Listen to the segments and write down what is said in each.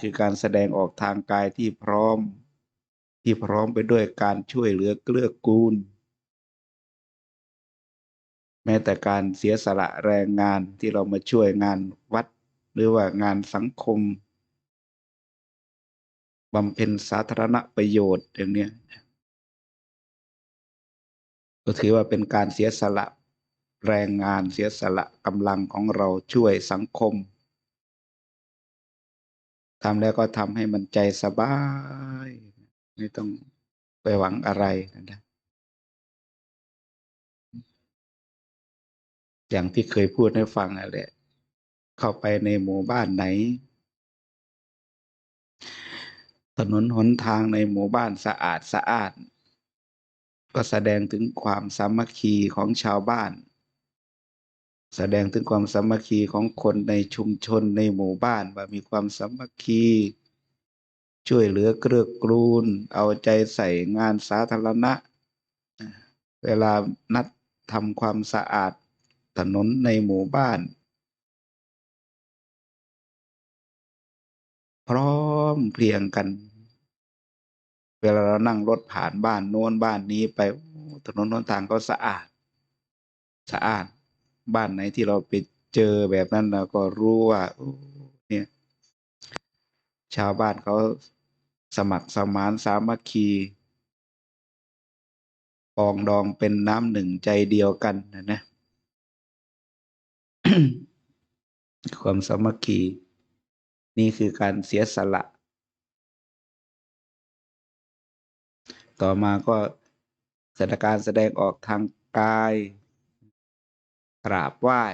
คือการแสดงออกทางกายที่พร้อม ที่พร้อมไปด้วยการช่วยเหลือเกื้อกูล แม้แต่การเสียสละแรงงานที่เรามาช่วยงานวัด หรือว่างานสังคมบำเพ็ญสาธารณประโยชน์อย่างเนี้ยก็ถือว่าเป็นการเสียสละแรงงานเสียสละกำลังของเราช่วยสังคม ทำแล้วก็ทำให้มันใจสบาย ไม่ต้องไปหวังอะไรนะอย่างที่เคยพูดให้ฟังนั่นแหละ เข้าไปในหมู่บ้านไหน ถนนหนทางในหมู่บ้านสะอาดสะอาด ก็แสดงถึงความสามัคคีของชาวบ้าน แสดงถึงความสามัคคีของคนในชุมชนในหมู่บ้านว่ามีความสามัคคี ช่วยเหลือเกลือกูลเอาใจใส่งานสาธารณะ เวลานัดทำความสะอาดถนนในหมู่บ้าน พร้อมเพรียงกัน เวลาเรานั่งรถผ่านบ้านโน้นบ้านนี้ไปถนนหนทางก็สะอาด สะอาด บ้านไหนที่เราไปเจอแบบนั้นเราก็รู้ว่าเนี่ยชาวบ้านเขาสมัครสมานสามัคคีปองดองเป็นน้ำหนึ่งใจเดียวกันนะนะความสามัคคี นี่คือการเสียสละ ต่อมาก็สถานการแสดงออกทางกาย กราบไหว้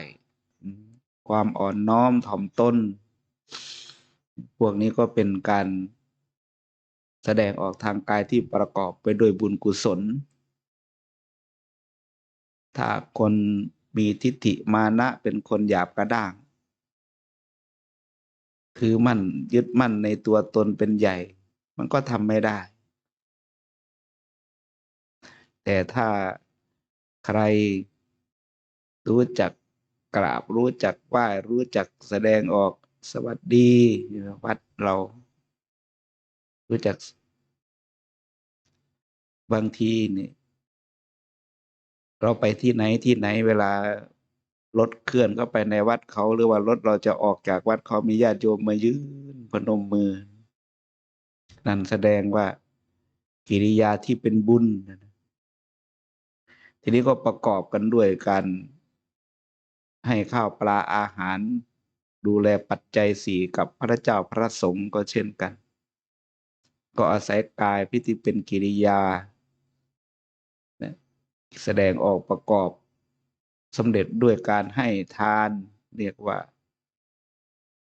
ความอ่อนน้อมถ่อมตนพวกนี้ก็เป็นการแสดงออกทางกายที่ประกอบไปด้วยบุญกุศล ถ้าคนมีทิฏฐิมานะเป็นคนหยาบกระด้าง คือมั่นยึดมั่นในตัวตนเป็นใหญ่ มันก็ทำไม่ได้ แต่ถ้าใคร รู้จักกราบรู้จักไหว้รู้จักแสดงออกสวัสดีวัดเรา รู้จัก บางทีนี่เราไปที่ไหนที่ไหนเวลารถเคลื่อนเข้าไปในวัดเขาหรือว่ารถเราจะออกจากวัดเขามีญาติโยมมายืนพนมมือ นั่นแสดงว่า กิริยาที่เป็นบุญ ทีนี้ก็ประกอบกันด้วยการ ให้ข้าวปลาอาหาร ดูแลปัจจัยสี่กับพระเจ้าพระสงฆ์ก็เช่นกัน ก็อาศัยกายพิธีเป็นกิริยา แสดงออกประกอบสำเร็จด้วยการให้ทาน เรียกว่า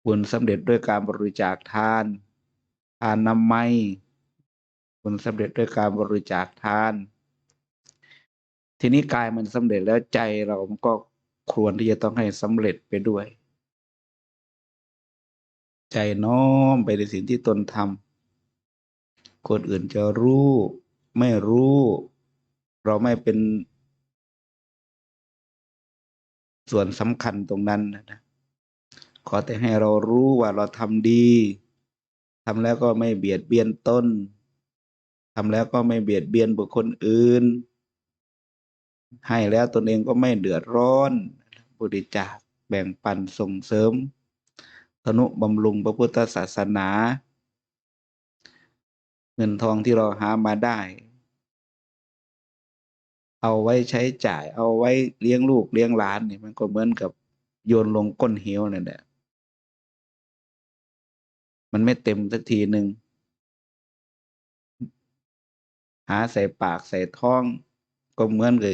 บุญสำเร็จด้วยการบริจาคทาน ทานน้ำไม้บุญสำเร็จด้วยการบริจาคทาน ทีนี้กายมันสำเร็จแล้วใจเราก็ ควรที่จะต้องให้สำเร็จไปด้วย ใจน้อมไปในสิ่งที่ตนทำคนอื่นจะรู้ ไม่รู้ เราไม่เป็น ส่วนสำคัญตรงนั้นนะขอแต่ให้เรารู้ว่าเราทำดีทำแล้วก็ไม่เบียดเบียนต้นทำแล้วก็ไม่เบียดเบียนบุคคลอื่น ให้แล้วตนเองก็ไม่เดือดร้อนบริจาคแบ่งปันส่งเสริมธนุบำรุงพระพุทธศาสนา เงินทองที่เราหามาได้ เอาไว้ใช้จ่าย เอาไว้เลี้ยงลูกเลี้ยงหลานนี่มันก็เหมือนกับโยนลงก้นเหวนั่นแหละมันไม่เต็มสักทีหนึ่งหาใส่ปากใส่ท้อง ก็เหมือนกับ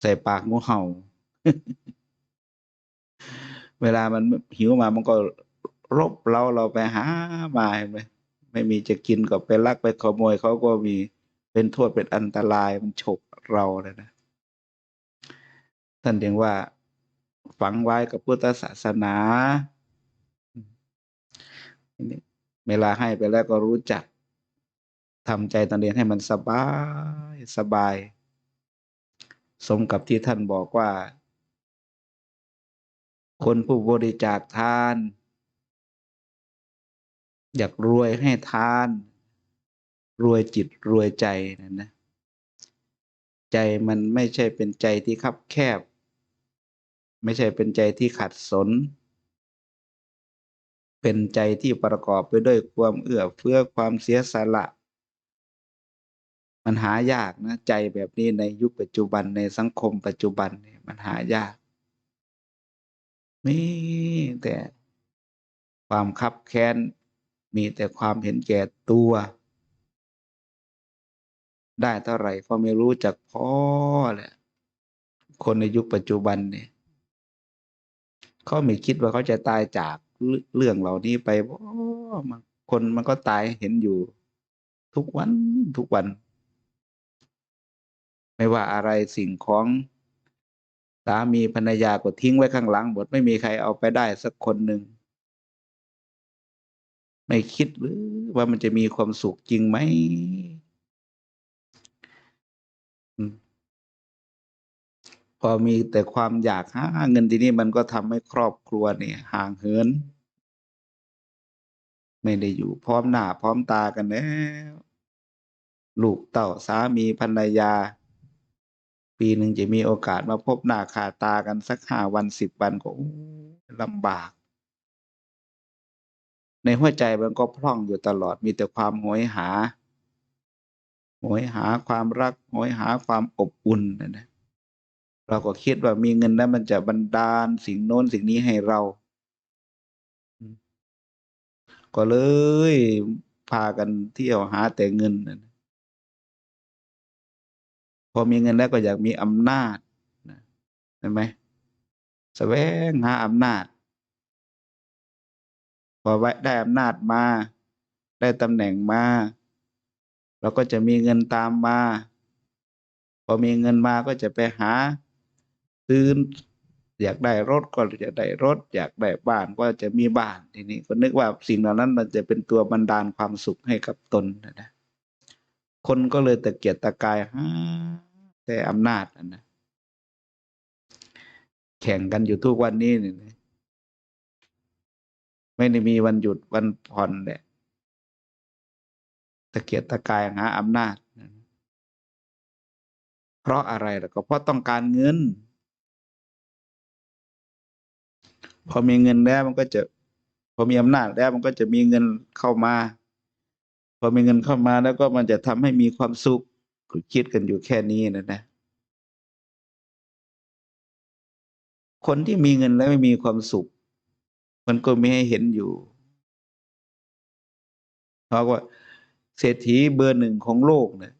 ใส่ปากงูเห่า เวลามันหิวมามันก็รบเราเราไปหามาไหมไม่มีจะกินก็ไปลักไปขโมยเขาก็มีเป็นโทษเป็นอันตรายมันฉกเราเลยนะ ท่านเรียกว่า ฝังไว้กับพุทธศาสนาเวลาให้ไปแล้วก็รู้จักทำใจตนเองให้มันสบายสบาย สมกับที่ท่านบอกว่า คนผู้บริจาคทาน อยากรวยให้ทาน รวยจิตรวยใจนั่นนะ ใจมันไม่ใช่เป็นใจที่คับแคบ ไม่ใช่เป็นใจที่ขัดสน เป็นใจที่ประกอบไปด้วยความเอื้อเฟื้อความเสียสละ มันหายากนะใจแบบนี้ในยุคปัจจุบันในสังคมปัจจุบันเนี่ยมันหายากมีแต่ความคับแค้น มีแต่ความเห็นแก่ตัว ได้เท่าไหร่ก็ไม่รู้จักพ่อแหละคนในยุคปัจจุบันเนี่ยเขาไม่คิดว่าเขาจะตายจากเรื่องเหล่านี้ไปเพราะมันคนมันก็ตายเห็นอยู่ ทุกวันทุกวัน ไม่ว่าอะไรสิ่งของสามีภรรยาก็ทิ้งไว้ข้างหลังหมดไม่มีใครเอาไปได้สักคนหนึ่งไม่คิดหรือว่ามันจะมีความสุขจริงไหมพอมีแต่ความอยากหาเงินทีนี้มันก็ทำให้ครอบครัวเนี่ย ห่างเหิน ไม่ได้อยู่พร้อมหน้าพร้อมตากันแล้ว ลูกเต่าสามีภรรยา ปีหนึ่งจะมีโอกาสมาพบหน้าขาตากันสักห้าวันสิบวันก็ลำบาก ในหัวใจมันก็พร่องอยู่ตลอดมีแต่ความโหยหาโหยหาความรักโหยหาความอบอุ่นนะเราก็คิดว่ามีเงินแล้วมันจะบันดาลสิ่งโน้นสิ่งนี้ให้เรา ก็เลยพากันเที่ยวหาแต่เงินนะ อมีเงินแล้วก็อยากมีอำนาจนะเห็นไหมแสวงหาอำนาจ พอได้อำนาจมา ได้ตำแหน่งมา เราก็จะมีเงินตามมา พอมีเงินมาก็จะไปหาซื้ออยากได้รถก็จะได้รถ อยากได้บ้านก็จะมีบ้านทีนี้ก็นึกว่าสิ่งเหล่านั้นมันจะเป็นตัวบันดาลความสุขให้กับตนนะคนก็เลยตะเกียกตะกายหา แต่อำนาจนะแข่งกันอยู่ทุกวันนี้นี่ไม่ได้มีวันหยุดวันผ่อนแหละตะเกียกตะกายหาอำนาจ เพราะอะไรล่ะก็เพราะต้องการเงิน พอมีเงินแล้วมันก็จะพอมีอำนาจแล้วมันก็จะมีเงินเข้ามา พอมีเงินเข้ามาแล้วก็มันจะทำให้มีความสุข คิดกันอยู่แค่นี้นะนะ คนที่มีเงินแล้วไม่มีความสุข มันก็ไม่ให้เห็นอยู่ เพราะว่าเศรษฐีเบอร์หนึ่งของโลกเนี่ย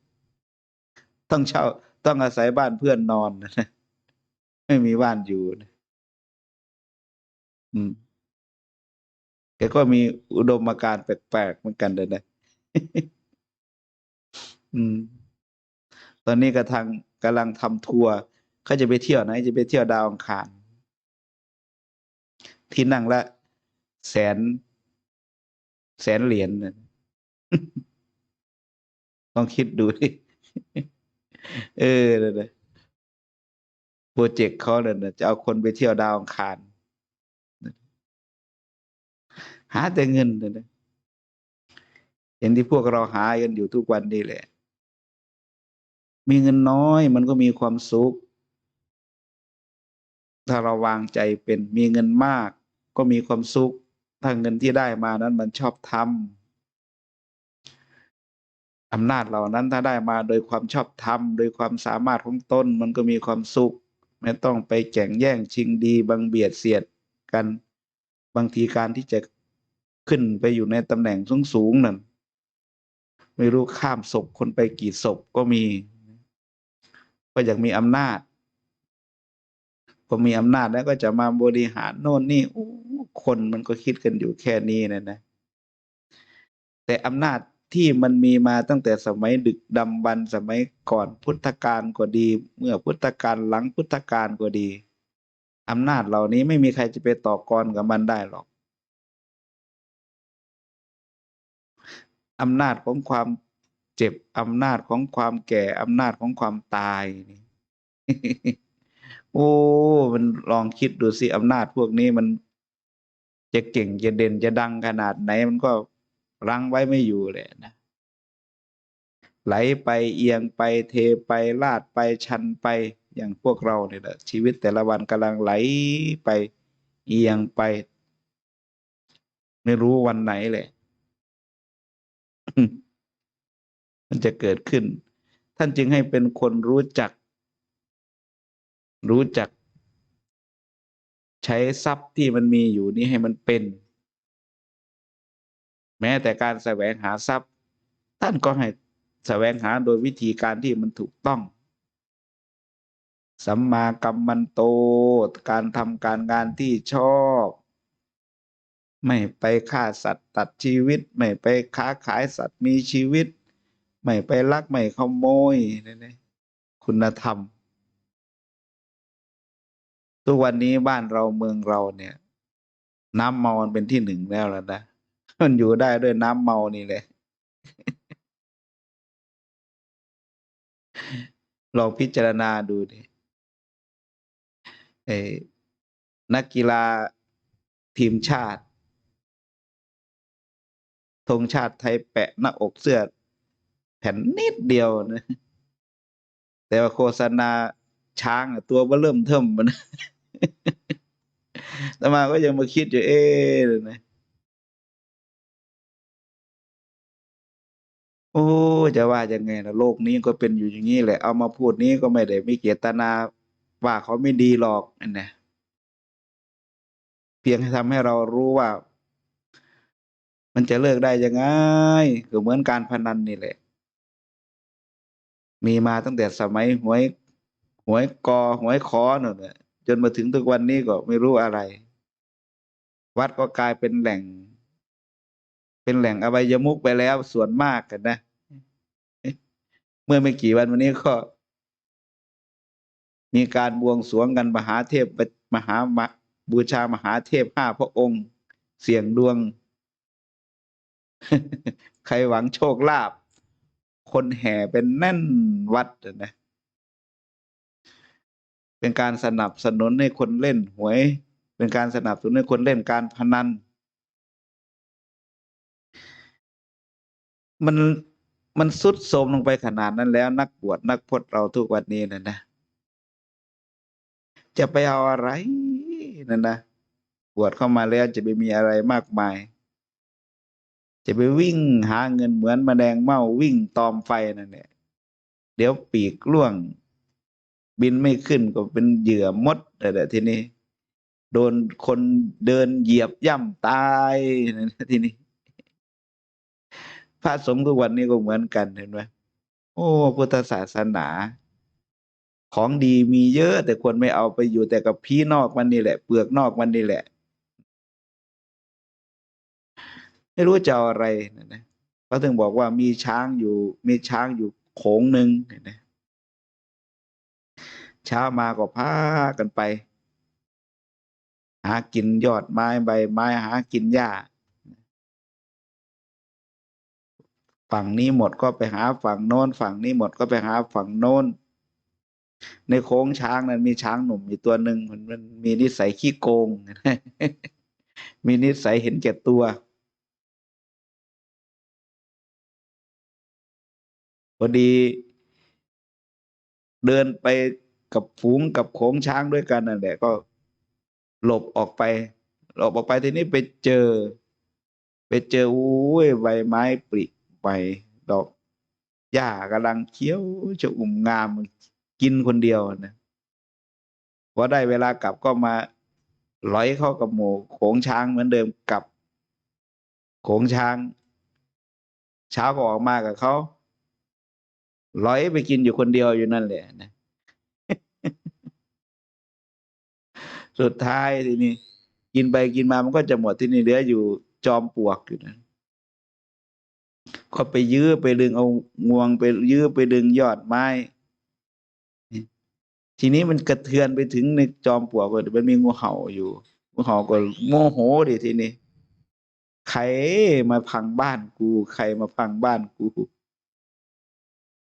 ต้องเช่าต้องอาศัยบ้านเพื่อนนอนนะไม่มีบ้านอยู่นะอืมแกก็มีอุดมการณ์แปลกๆเหมือนกันเลยนะ อืม ตอนนี้กระทางกำลังทำทัวร์เขาจะไปเที่ยวไหนจะไปเที่ยวดาวอังคาร ที่นั่งละ แสน แสนเหรียญต้องคิดดูดิเออเลยโปรเจกต์เขาเลยนะจะเอาคนไปเที่ยวดาวอังคาร หาแต่เงินนะอย่างที่พวกเราหากันอยู่ทุกวันนี่แหละ มีเงินน้อยมันก็มีความสุข ถ้าเราวางใจเป็นมีเงินมาก ก็มีความสุข ถ้าเงินที่ได้มานั้นมันชอบทำอำนาจเหล่านั้นถ้าได้มาโดยความชอบธรรมโดยความสามารถของตนมันก็มีความสุข ไม่ต้องไปแข่งแย่งชิงดี บังเบียดเสียดกัน บางทีการที่จะขึ้นไปอยู่ในตำแหน่งสูงๆนั่นไม่รู้ข้ามศพคนไปกี่ศพก็มี ก็อยากมีอำนาจพอมีอำนาจแล้วก็จะมาบริหารโน่นนี่คนมันก็คิดกันอยู่แค่นี้นะนะ แต่อำนาจที่มันมีมาตั้งแต่สมัยดึกดำบรรพ์สมัยก่อนพุทธกาลก็ดี เมื่อพุทธกาลหลังพุทธกาลก็ดีอำนาจเหล่านี้ไม่มีใครจะไปต่อกรกับมันได้หรอกอำนาจของความ เจ็บอำนาจของความแก่อำนาจของความตายนี่โอ้ มันลองคิดดูสิอำนาจพวกนี้มัน จะเก่งจะเด่นจะดังขนาดไหน มันก็รั้งไว้ไม่อยู่เลยนะ ไหลไปเอียงไปเทไปลาดไปชันไปอย่างพวกเราเนี่ยแหละชีวิตแต่ละวันกำลังไหลไปเอียงไป ไม่รู้วันไหนเลย มันจะเกิดขึ้น ท่านจึงให้เป็นคนรู้จัก รู้จัก ใช้ทรัพย์ที่มันมีอยู่นี้ให้มันเป็น แม้แต่การแสวงหาทรัพย์ ท่านก็ให้แสวงหาโดยวิธีการที่มันถูกต้องสัมมากัมมันโต การทำการงานที่ชอบ ไม่ไปฆ่าสัตว์ตัดชีวิต ไม่ไปค้าขายสัตว์มีชีวิต ไม่ไปลักไม่ขโมยนี่คุณธรรม ทุกวันนี้บ้านเราเมืองเราเนี่ย น้ำเมามันเป็นที่หนึ่งแล้วแล้วนะมันอยู่ได้ด้วยน้ำเมานี่แหละลองพิจารณาดูดิเอ้นักกีฬาทีมชาติธงชาติไทยแปะหน้าอกเสื้อ แผ่นนิดเดียวนะ แต่ว่าโฆษณาช้างตัวเบ่เริ่มเทิมมันแต่มาก็ยังมาคิดอยู่เอ๊ะนะโอ้จะว่ายังไงนะโลกนี้ก็เป็นอยู่อย่างนี้แหละ เอามาพูดนี้ก็ไม่ได้มีเจตนาว่าเขาไม่ดีหรอกนั่นะเพียงให้ทำให้เรารู้ว่า มันจะเลิกได้ยังไงก็เหมือนการพนันนี่แหละ มีมาตั้งแต่สมัยหวยหวยกอหวยคอหน่นน่ะจนมาถึงทุกวันนี้ก็ไม่รู้อะไร วัดก็กลายเป็นแหล่ง เป็นแหล่งอบายมุกไปแล้วส่วนมากกันนะ เมื่อไม่กี่วันวันนี้ก็ มีการบวงสรวงกันมหาเทพมหาบูชามหาเทพห้าพระองค์ เสี่ยงดวง ใครหวังโชคลาภ คนแห่เป็นแน่นวัดนะเป็นการสนับสนุนให้คนเล่นหวย เป็นการสนับสนุนให้คนเล่นการพนัน มันมันสุดโทมลงไปขนาดนั้นแล้ว นักบวชนักพจน์เราทุกวันนี้นะนะจะไปเอาอะไรนั่นนะบวชเข้ามาแล้วจะไปมีอะไรมากมาย จะไปวิ่งหาเงินเหมือนมแมลงเม่าวิ่งตอมไฟนั่นแหละเดี๋ยวปีกล่วง บินไม่ขึ้นก็เป็นเหยื่อมดแต่ทีนี้ โดนคนเดินเหยียบย่ำตายทีนี้พระสงฆ์ทุกวันนี้ก็เหมือนกันเห็นไหมโอ้พุทธศาสนา ของดีมีเยอะ แต่ควรไม่เอาไปอยู่แต่กับพี่นอกมันนี่แหละ เปลือกนอกมันนี่แหละ ไม่รู้จะเอาอะไรนะนะเขาถึงบอกว่ามีช้างอยู่ มีช้างอยู่โขงหนึ่งเห็นไหมเช้ามาก็พากันไป หากินยอดไม้ใบไม้หากินหญ้าฝั่งนี้หมดก็ไปหาฝั่งโน้น ฝั่งนี้หมดก็ไปหาฝั่งโน้น ในโค้งช้างนั้นมีช้างหนุ่มอยู่ตัวหนึ่งมันมีนิสัยขี้โกง มีนิสัยเห็นแก่ตัว พอดี เดินไปกับฝูงกับโขงช้างด้วยกันนั่นแหละก็หลบออกไป หลบออกไปทีนี้ไปเจอ ไปเจออุ้ยใบไม้ปริใบดอกหญ้ากำลังเคี้ยวจะอุ่มงามกินคนเดียวนะพอได้เวลากลับก็มาลอยเข้ากับหมูโขงช้างเหมือนเดิมกับโขงช้าง เช้าก็ออกมากับเขา ลอยไปกินอยู่คนเดียวอยู่นั่นแหละนะสุดท้ายทีนี้กินไปกินมามันก็จะหมดที่นี่เหลืออยู่จอมปลวกอยู่นะก็ไปยื้อไปดึงเอางวงไปยื้อไปดึงยอดไม้ ทีนี้มันกระเทือนไปถึงในจอมปลวกเลยมันมีงูเห่าอยู่งูเห่าก็โมโหดิทีนี้ใครมาพังบ้านกู ใครมาพังบ้านกู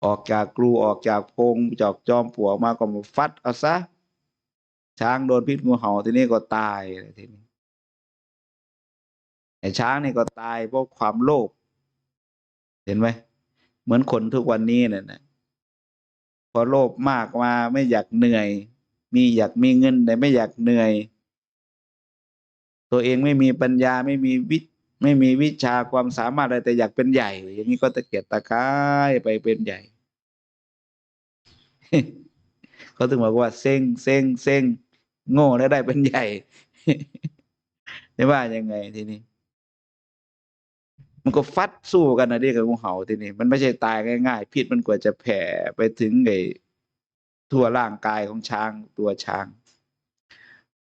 ออกจากกลูออกจากพงจากจอมปลวกมาก็มาฟัดเอาซะ ช้างโดนพิษงูเห่าทีนี้ก็ตายเลยทีนี้ไอ้ช้างนี่ก็ตายเพราะความโลภเห็นไหมเหมือนคนทุกวันนี้เนี่ยนะพอโลภมากมาไม่อยากเหนื่อย มีอยากมีเงินแต่ไม่อยากเหนื่อย ตัวเองไม่มีปัญญาไม่มีวิ ไม่มีวิชาความสามารถอะไรแต่อยากเป็นใหญ่ อย่างนี้ก็ตะเกียกตะกายไปเป็นใหญ่เขาถึงบอกว่าเซ็งเซ็งเซ็งโง่แล้วได้เป็นใหญ่ไม่ว่ายังไงทีนี้ มันก็ฟัดสู้กันนะเด็กกับงูเห่าทีนี้ มันไม่ใช่ตายง่ายๆพิษมันกว่าจะแผ่ไปถึงไอ้ทั่วร่างกายของช้างตัวช้าง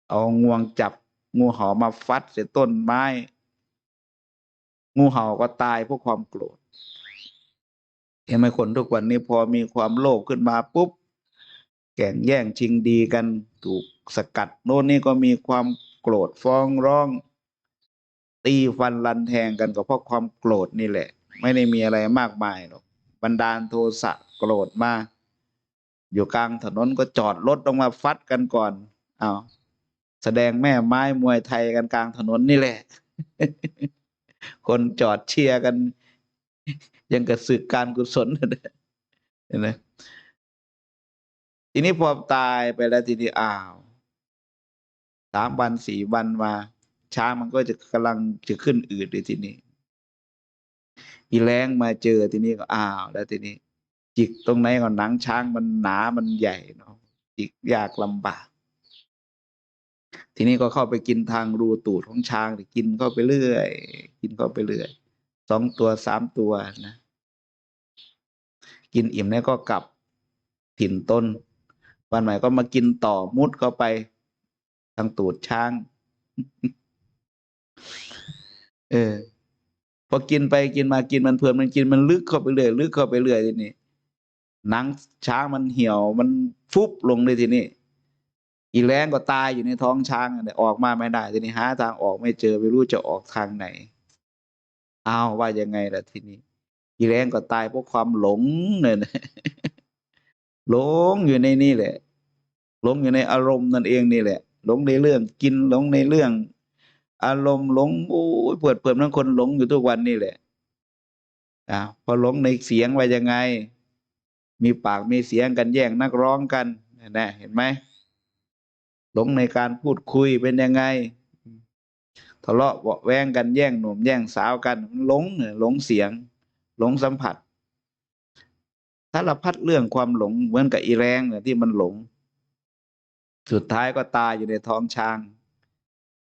เอางวงจับงูเห่ามาฟัดเสียต้นไม้ งูเห่าก็ตายเพราะความโกรธเห็นไหมคนทุกวันนี้พอมีความโลภขึ้นมาปุ๊บแก่งแย่งชิงดีกันถูกสกัด โน่นนี่ก็มีความโกรธฟ้องร้อง ตีฟันรันแทงกันก็เพราะความโกรธนี่แหละ ไม่ได้มีอะไรมากมายหรอกบันดาลโทสะโกรธมา อยู่กลางถนนก็จอดรถลงมาฟัดกันก่อนอ้าวแสดงแม่ไม้มวยไทยกันกลางถนนนี่แหละ คนจอดเชียร์กัน ยังกระสึกการกุศลเห็นไหมทีนี้พอตายไปแล้วทีนี้อ้าวสามวันสี่วันมาช้างมันก็จะกำลังจะขึ้นอืดเลยทีนี้อีแรงมาเจอทีนี้ก็อ้าว แล้วทีนี้ จิกตรงไหนก่อนหนังช้างมันหนามันใหญ่เนาะจิกยากลำบาก ทีนี้ก็เข้าไปกินทางรูตูดของช้างกินเข้าไปเรื่อย กินเข้าไปเรื่อยสองตัวสามตัวนะ กินอิ่มแล้วก็กลับถิ่นต้น วันใหม่ก็มากินต่อมุดเข้าไป ทางตูดช้าง เออพอกินไปกินมากินมันเพลินมันกินมันลึกเข้าไปเรื่อยลึกเข้าไปเรื่อยทีนี้หนังช้างมันเหี่ยวมันฟุบลงเลยทีนี้ อีแรงก็ตายอยู่ในท้องช้างเนี่ออกมาไม่ได้ทีนี้หาทางออกไม่เจอไม่รู้จะออกทางไหนเอาว่ายังไงล่ะทีนี้ อีแรงก็ตายเพราะความหลงเนี่ยหลงอยู่ในนี่แหละ หลงอยู่ในอารมณ์นั่นเองนี่แหละ หลงในเรื่องกินหลงในเรื่อง อารมณ์หลงโอ้ยเปิดเปิดทั้งคนหลงอยู่ทุกวันนี่แหละอ่าพอหลงในเสียงว่ายังไง มีปากมีเสียงกันแย่งนักร้องกันนะเห็นไหม หลงในการพูดคุยเป็นยังไงทะเลาะเบาแวงกันแย่งหนุ่มแย่งสาวกันหลงหลงเสียง หลงสัมผัสสารพัดเรื่องความหลงเหมือนกับอีแรงเนี่ยที่มันหลง สุดท้ายก็ตายอยู่ในท้องช้าง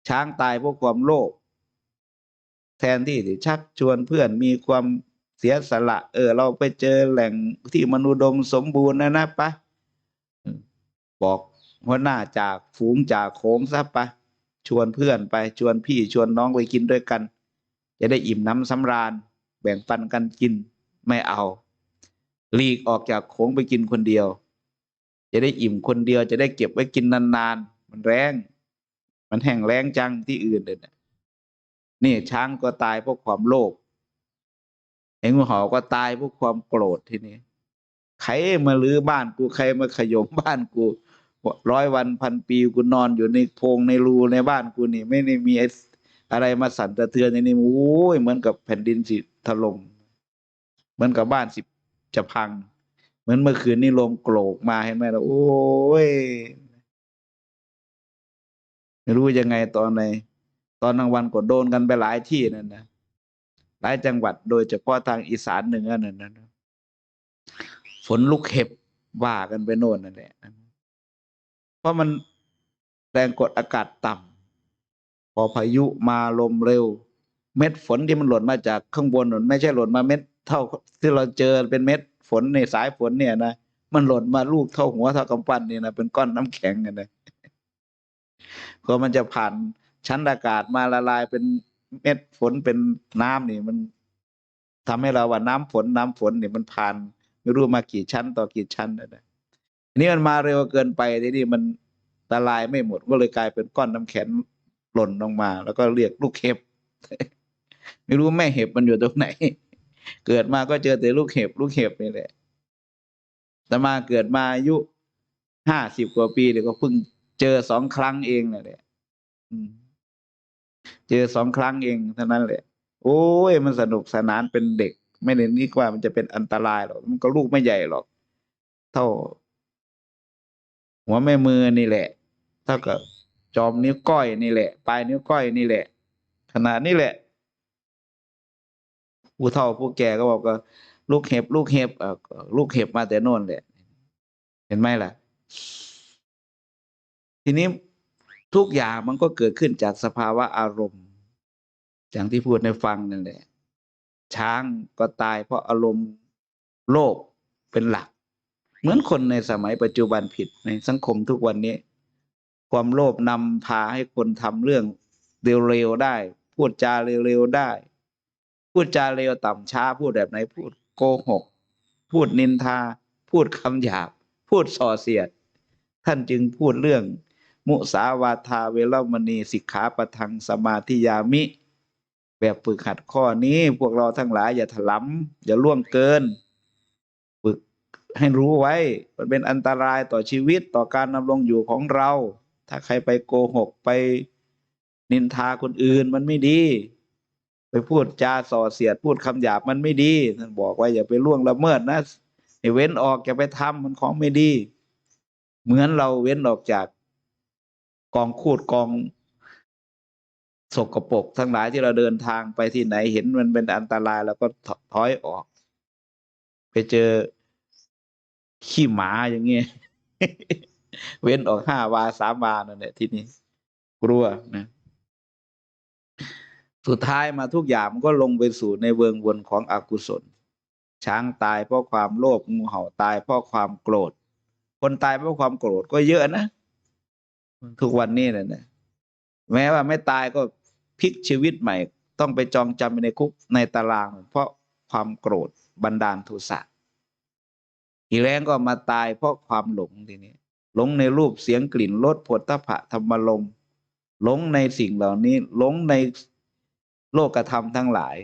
ช้างตายเพราะความโลภแทนที่จะชักชวนเพื่อนมีความเสียสละ เออ เราไปเจอแหล่งที่มนุดมสมบูรณ์นะนะปะบอก หัวหน้าจากฝูงจากโค้งซะปะชวนเพื่อนไปชวนพี่ชวนน้องไปกินด้วยกัน จะได้อิ่มน้ำสำราญ แบ่งปันกันกินไม่เอาหลีกออกจากโค้งไปกินคนเดียว จะได้อิ่มคนเดียวจะได้เก็บไว้กินนานๆ มันแรง มันแห้งแรงจังที่อื่นเลยนะนี่ช้างก็ตายเพราะความโลภไอ้งูเห่าก็ตายเพราะความโกรธทีนี้ใครมาลื้อบ้านกูใครมาขยมบ้านกู ร้อยวันพันปีกูนอนอยู่ในโพรงในรูในบ้านกูนี่ ไม่ได้มีอะไรมาสั่นสะเทือนในนี้โอ้ยเหมือนกับแผ่นดินสิถล่มเหมือนกับบ้านสิจะพัง เหมือนเมื่อคืนนี้ลมโกรกมาเห็นไหมล่ะโอ้ยไม่รู้ยังไงตอนไหนตอนกลางวันก็โดนกันไปหลายที่นั่นนะหลายจังหวัดโดยเฉพาะทางอีสานเหนือนั่นนะฝนลุกเห็บว่ากันไปโน่นนั่นแหละ ราะมันแรงกดอากาศต่ำพอพายุมาลมเร็ว เม็ดฝนที่มันหล่นมาจากข้างบนนไม่ใช่หล่นมาเม็ดเท่าที่เราเจอเป็นเม็ดฝนในสายฝนเนี่ยนะมันหล่นมาลูกเท่าหัวเท่ากำปั้นนี่นะเป็นก้อนน้ำแข็งกันเลยพอมันจะผ่านชั้นอากาศมาละลายเป็นเม็ดฝนเป็นน้ำนี่ มันทำให้เราว่าน้ำฝนน้ำฝนนี่มันผ่าน ไม่รู้มากี่ชั้นต่อกี่ชั้นนะ นี่มันมาเร็วเกินไปทีนี้มันละลายไม่หมดก็เลยกลายเป็นก้อนน้ำแข็งหล่นลงมา แล้วก็เรียกลูกเห็บ ไม่รู้แม่เห็บมันอยู่ตรงไหน เกิดมาก็เจอแต่ลูกเห็บ ลูกเห็บนี่แหละแต่มาเกิดมาอายุห้าสิบกว่าปีเดี๋ยวก็เพิ่งเจอสองครั้งเองนั่นแหละเจอสองครั้งเองเท่านั้นแหละ โอ้ยมันสนุกสนานเป็นเด็ก ไม่ได้นึกว่ามันจะเป็นอันตรายหรอกมันก็ลูกไม่ใหญ่หรอก เท่า หัวแม่มือนี่แหละเท่ากับจอมนิ้วก้อยนี่แหละ ปลายนิ้วก้อยนี่แหละ ขนาดนี้แหละ ผู้เฒ่าผู้แก่ก็บอกว่าลูกเห็บ ลูกเห็บลูกเห็บมาแต่โน่นแหละ เห็นไหมล่ะ ทีนี้ทุกอย่างมันก็เกิดขึ้นจากสภาวะอารมณ์ อย่างที่พูดในฟังนั่นแหละ ช้างก็ตายเพราะอารมณ์โลภเป็นหลัก เหมือนคนในสมัยปัจจุบันผิดในสังคมทุกวันนี้ ความโลภนำพาให้คนทำเรื่องเร็วๆได้ พูดจาเร็วๆได้ พูดจาเร็วต่ำช้า พูดแบบไหนพูดโกหก พูดนินทา พูดคำหยาบ พูดส่อเสียด ท่านจึงพูดเรื่อง มุสาวาทาเวรมณีสิกขาปะทังสมาธิยามิ แบบฝึกหัดข้อนี้พวกเราทั้งหลายอย่าถลำอย่าล่วงเกิน ให้รู้ไว้มันเป็นอันตรายต่อชีวิตต่อการดำรงอยู่ของเรา ถ้าใครไปโกหกไปนินทาคนอื่นมันไม่ดี ไปพูดจาส่อเสียดพูดคำหยาบมันไม่ดีท่านบอกว่าอย่าไปล่วงละเมิดนะเว้นออกอย่าไปทำมันของไม่ดี เหมือนเราเว้นออกจากกองคูดกองสกปรกทั้งหลายที่เราเดินทางไปที่ไหนเห็นมันเป็นอันตรายแล้วก็ถถอยออก ไปเจอ ขี้หมาอย่างเงี้ยเว้นออกห้าวาสามวานั่นแหละที่นี่กลัวนะ สุดท้ายมาทุกอย่างมันก็ลงไปสู่ในเวงวนของอกุศล ช้างตายเพราะความโลภงูเห่าตายเพราะความโกรธ คนตายเพราะความโกรธก็เยอะนะ ทุกวันนี้นะนี่ยแม้ว่าไม่ตายก็พลิกชีวิตใหม่ ต้องไปจองจำในคุกในตาราง เพราะความโกรธบันดาลโทสะ อีแรงก็มาตายเพราะความหลงทีนี้หลงในรูปเสียงกลิ่นรสผลตภะธรรมลมหลงในสิ่งเหล่านี้หลงในโลกธรรมทั้งหลาย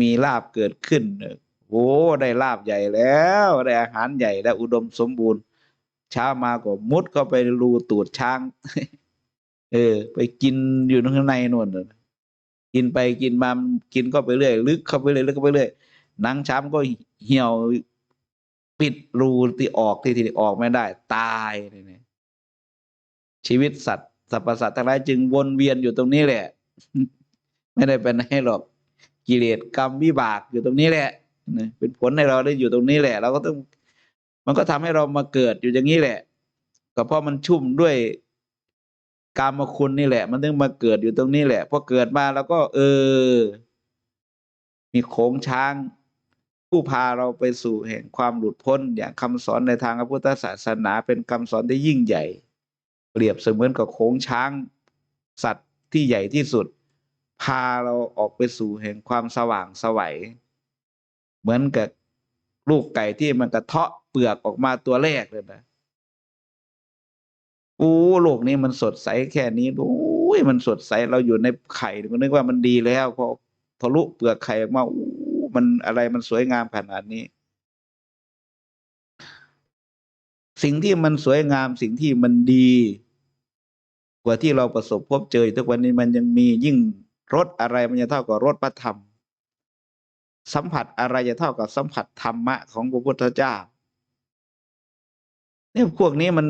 มีลาบเกิดขึ้นโอ้ได้ลาบใหญ่แล้วได้อาหารใหญ่ได้อุดมสมบูรณ์ช้ามาก็มุดเข้าไปรูตูดช้าง เออ ไปกินอยู่ข้างในนู่นนกินไปกินมากินก็ไปเรื่อย ลึกเข้าไปเรื่อยลึกเข้าไปเรื่อยหนังช้ำก็เหี่ยว ปิดรูที่ออกที่ที่ออกไม่ได้ ตายเนี่ยชีวิตสัตว์สรรพสัตว์ทั้งหลายจึงวนเวียนอยู่ตรงนี้แหละ ไม่ได้ไปไหนหรอกกิเลสกรรมวิบากอยู่ตรงนี้แหละเป็นผลให้เราได้อยู่ตรงนี้แหละเราก็ต้อง มันก็ทำให้เรามาเกิดอยู่อย่างนี้แหละ ก็เพราะมันชุ่มด้วยกามคุณนี่แหละ มันถึงมาเกิดอยู่ตรงนี้แหละพอเกิดมาแล้วก็ เออ มีโขงช้าง ผู้พาเราไปสู่แห่งความหลุดพ้น อย่างคำสอนในทางพระพุทธศาสนาเป็นคำสอนที่ยิ่งใหญ่ เปรียบเสมือนกับโขงช้าง สัตว์ที่ใหญ่ที่สุด พาเราออกไปสู่แห่งความสว่างสวัย เหมือนกับลูกไก่ที่มันกระเทาะเปลือกออกมาตัวแรกเลยนะโอ้โลกนี้มันสดใสแค่นี้โอ้ยมันสดใสเราอยู่ในไข่ก็นึกว่ามันดีแล้วพอทะลุเปลือกไข่ออกมาโอ้ มันอะไรมันสวยงามขนาดนี้ สิ่งที่มันสวยงามสิ่งที่มันดี กว่าที่เราประสบพบเจออยู่ทุกวันนี้มันยังมียิ่งรสอะไรมันจะเท่ากับรสพระธรรม สัมผัสอะไรจะเท่ากับสัมผัสธรรมะของพระพุทธเจ้าเนี่ยพวกนี้มัน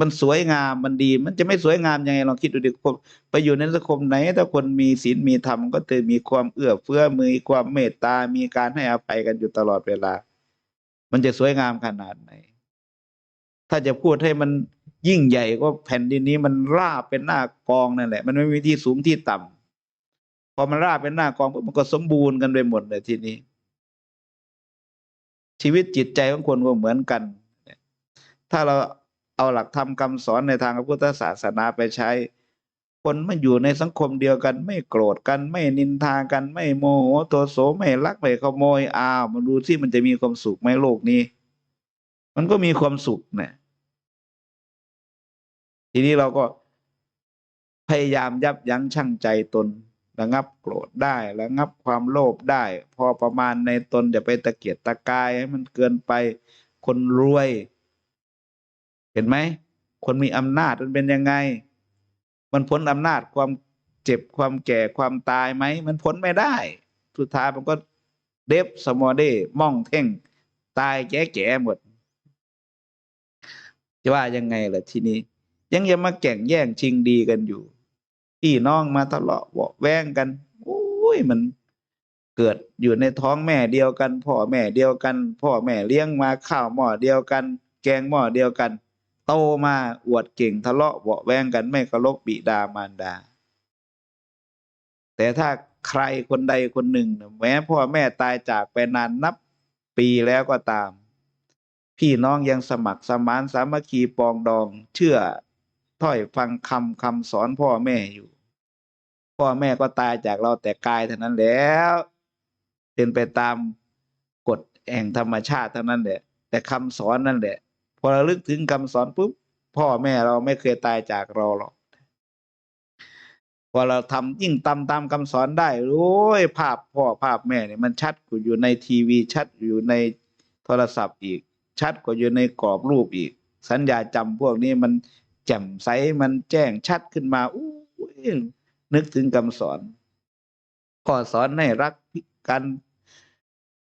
มันสวยงามมันดี มันจะไม่สวยงามยังไงลองคิดดูดิคนไปอยู่ในสังคมไหน ถ้าคนมีศีลมีธรรมก็จะมีความเอื้อเฟื้อมีความเมตตา มีการให้อภัยกันอยู่ตลอดเวลา มันจะสวยงามขนาดไหน ถ้าจะพูดให้มันยิ่งใหญ่ก็แผ่นดินนี้มันราบเป็นหน้ากองนั่นแหละ มันไม่มีที่สูงที่ต่ำพอมันราบเป็นหน้ากองมันก็สมบูรณ์กันไปหมดเลยทีนี้ ชีวิตจิตใจของคนก็เหมือนกัน ถ้าเรา เอาหลักธรรมคำสอนในทางพระพุทธศาสนาไปใช้ คนมาอยู่ในสังคมเดียวกัน ไม่โกรธกัน ไม่นินทากัน ไม่โมโหโทโสไม่ลักไม่ขโมยอ้าวมันดูที่มันจะมีความสุขไหมโลกนี้ มันก็มีความสุขเนี่ยทีนี้เราก็พยายามยับยั้งชั่งใจตนระงับโกรธได้ระงับความโลภได้ พอประมาณในตนอย่าไปตะเกียกตะกายให้มันเกินไป คนรวย เห็นไหมคนมีอำนาจมันเป็นยังไง มันพ้นอำนาจความเจ็บความแก่ความตายไหม มันพ้นไม่ได้ สุดท้ายมันก็เดฟสมอเดม่องเท่ง ตายแก่แก่หมด จะว่ายังไงล่ะทีนี้ ยังจะมาแข่งแย่งชิงดีกันอยู่พี่น้องมาทะเลาะเบาแว้งกันโอ้ยมันเกิดอยู่ในท้องแม่เดียวกัน พ่อแม่เดียวกัน พ่อแม่เลี้ยงมาข้าวหม้อเดียวกัน แกงหม้อเดียวกัน โตมาอวดเก่งทะเลาะเบาแวงกันไม่เคารพบิดามารดา แต่ถ้าใครคนใดคนหนึ่ง แม้พ่อแม่ตายจากไปนานนับปีแล้วก็ตาม พี่น้องยังสมัครสมานสามัคคีปองดอง เชื่อถ้อยฟังคำคำสอนพ่อแม่อยู่ พ่อแม่ก็ตายจากเราแต่กายเท่านั้นแล้วเป็นไปตามกฎแห่งธรรมชาติเท่านั้นแหละ แต่คำสอนนั่นแหละ อระลึกถึงคำสอนปุ๊บพ่อแม่เราไม่เคยตายจากเราหรอกพอเราทำยิ่งตามตามคำสอนได้โอ้ยภาพพ่อภาพแม่เนี่ยมันชัดกว่าอยู่ในทีวีชัดอยู่ในโทรศัพท์อีก ชัดกว่าอยู่ในกรอบรูปอีก สัญญาจำพวกนี้มันแจ่มใสมันแจ้งชัดขึ้นมาอู้ยนึกถึงคำสอนพ่อสอนให้รักกัน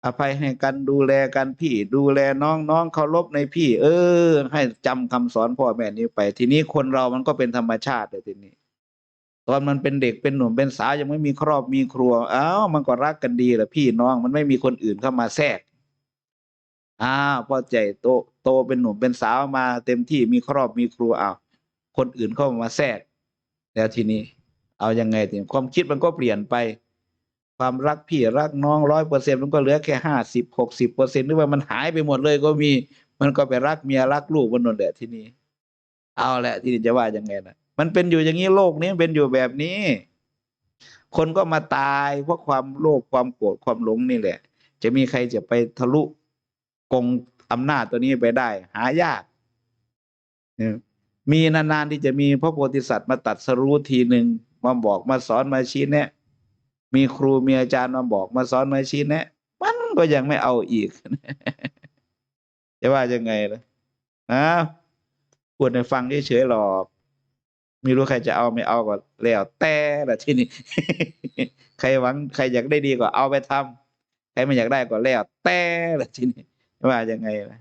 อภัยให้กันดูแลกันพี่ ดูแลน้องน้องเคารพในพี่ เออ ให้จำคำสอนพ่อแม่นี้ไป ทีนี้คนเรามันก็เป็นธรรมชาติเลยทีนี้ ตอนมันเป็นเด็กเป็นหนุ่มเป็นสาวยังไม่มีครอบมีครัวอ้าวมันก็รักกันดีแหละพี่น้องมันไม่มีคนอื่นเข้ามาแทรกอ้าวพอใจโตโตเป็นหนุ่มเป็นสาวมาเต็มที่มีครอบมีครัวอ้าวคนอื่นเข้ามาแทรกแล้วทีนี้ เอายังไงทีความคิดมันก็เปลี่ยนไป ความรักพี่รักน้องร้อยเปอร์เซ็นต์มันก็เหลือแค่ห้าสิบหกสิบเปอร์เซ็นต์หรือว่ามันหายไปหมดเลยก็มี มันก็ไปรักเมียรักลูกมันนั่นแหละที่นี้ เอาแหละทีนี้จะว่ายังไงนะมันเป็นอยู่อย่างนี้โลกนี้เป็นอยู่แบบนี้ คนก็มาตายเพราะความโลภความโกรธความหลงนี่แหละ จะมีใครจะไปทะลุกงอำนาจตัวนี้ไปได้ หายากมีนานๆที่จะมีพระโพธิสัตว์มาตัดสรู้ทีหนึ่งมาบอกมาสอนมาชี้แนะ มีครูมีอาจารย์มาบอกมาสอนมาชี้แนะ มันก็ยังไม่เอาอีกจะว่ายังไงล่ะอ้าวพูดในฟังเฉยๆหรอกไม่รู้ใครจะเอาไม่เอาก็แล้วแต่ละที่นี่ใครหวังใครอยากได้ดีก็เอาไปทำใครไม่อยากได้ก็แล้วแต่ละที่นี่ว่ายังไงล่ะ